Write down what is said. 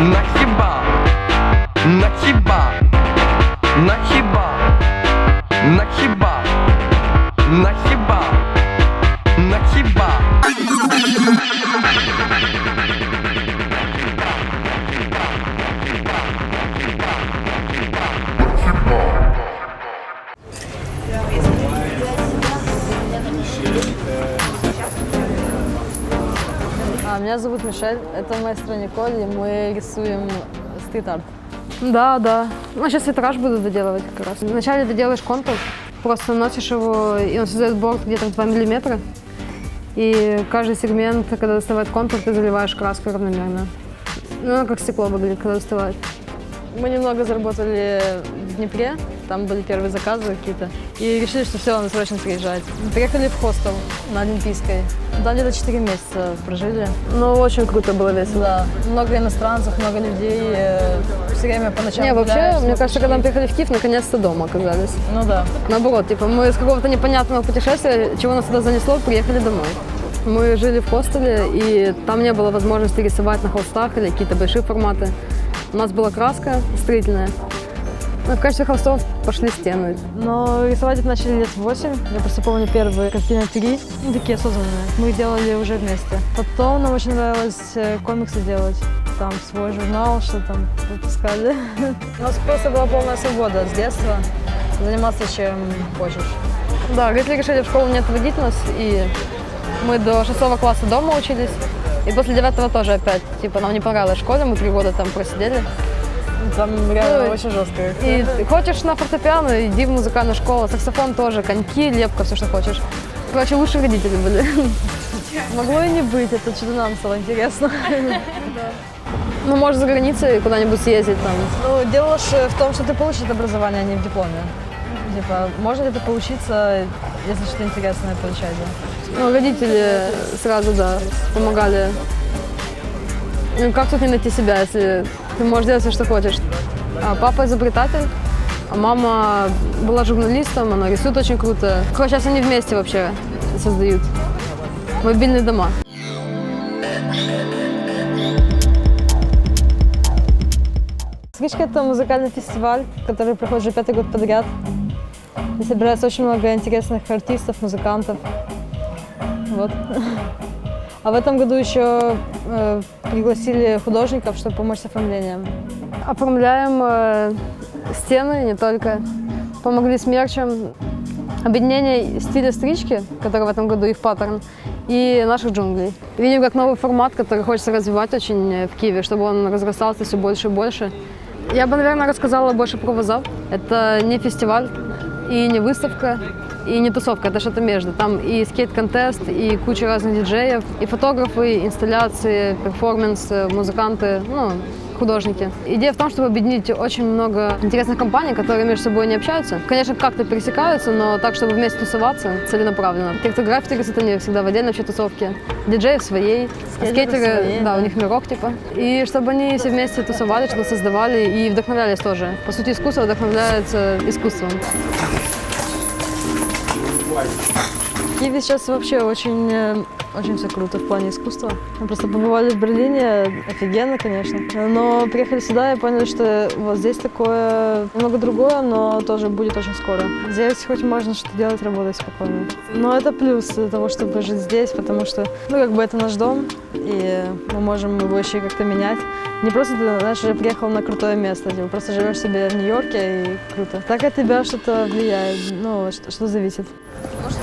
На хіба, на хіба, на хіба, на хіба, на хіба, на хіба. А, меня зовут Мишель, это маэстро Николь, и мы рисуем стрит-арт. Да, да. Ну, сейчас витраж буду доделывать как раз. Вначале ты контур, просто носишь его, и он создает борт где-то в 2 миллиметра. И каждый сегмент, когда доставает контур, ты заливаешь краской равномерно. Ну, как стекло выглядит, когда достывает. Мы немного заработали в Днепре, там были первые заказы какие-то. И решили, что все, надо срочно приезжать. Приехали в хостел на Олимпийской. Там где-то 4 месяца прожили. Ну, очень круто было весело. Да, много иностранцев, много людей. Все время по ночам Не, вообще, гуляешь, мне кажется, когда мы приехали в Киев, наконец-то дома оказались. Ну да. Наоборот, типа мы с какого-то непонятного путешествия, чего нас туда занесло, приехали домой. Мы жили в хостеле, и там не было возможности рисовать на холстах или какие-то большие форматы. У нас была краска строительная. Ну, в качестве холстов пошли стены. Но рисовать это начали лет 8. Я просто помню первые картины 3, ну, такие осознанные. Мы их делали уже вместе. Потом нам очень нравилось э, комиксы делать. Там свой журнал, что там выпускали. У нас просто была полная свобода с детства. Заниматься чем хочешь. Да, родители решили в школу не отводить нас, и мы до шестого класса дома учились. И после девятого тоже опять, типа, нам не понравилось в школе, мы три года там просидели. Там реально Ну, очень жестко. И хочешь на фортепиано, иди в музыкальную школу, саксофон тоже, коньки, лепка, все, что хочешь. Короче, лучшие родители были. Могло и не быть, это что-то нам стало интересно. Ну, может, за границей куда-нибудь съездить там. Ну, дело в том, что ты получишь это образование, а не в дипломе. Типа, можно где-то поучиться, если что-то интересное получать. да. Ну, родители сразу, да, помогали. Ну, как тут не найти себя, если ты можешь делать все, что хочешь? А папа изобретатель, а мама была журналистом, она рисует очень круто. Короче, сейчас они вместе вообще создают мобильные дома. Скричка – это музыкальный фестиваль, который проходит уже пятый год подряд. И собирается очень много интересных артистов, музыкантов. Вот. А в этом году еще э, пригласили художников, чтобы помочь с оформлением. Оформляем э, стены не только. Помогли с мерчем. Объединение стиля стрички, который в этом году их паттерн, и наших джунглей. Видим как новый формат, который хочется развивать очень э, в Киеве, чтобы он разрастался все больше и больше. Я бы, наверное, рассказала больше про Вазап. Это не фестиваль и не выставка, и не тусовка, это что-то между. Там и скейт-контест, и куча разных диджеев, и фотографы, инсталляции, перформансы, музыканты, ну, художники. Идея в том, чтобы объединить очень много интересных компаний, которые между собой не общаются. Конечно, как-то пересекаются, но так, чтобы вместе тусоваться целенаправленно. Рисуют, они всегда в отдельной вообще тусовке. Диджеи в своей, а Скейтеры в скейтеры, своей, да, да. у них мирок типа. И чтобы они все вместе тусовали, что-то создавали и вдохновлялись тоже. По сути, искусство вдохновляется искусством. В Киеве сейчас вообще очень, э, очень все круто в плане искусства. Мы просто побывали в Берлине, офигенно, конечно. Но приехали сюда и поняли, что вот здесь такое немного другое, но тоже будет очень скоро. Здесь хоть можно что-то делать, работать спокойно. Но это плюс того, чтобы жить здесь, потому что, ну, как бы это наш дом, и мы можем его еще как-то менять. Не просто ты, знаешь, приехал на крутое место, типа, просто живешь себе в Нью-Йорке и круто. Так от тебя что-то влияет, ну, что, что зависит. Может,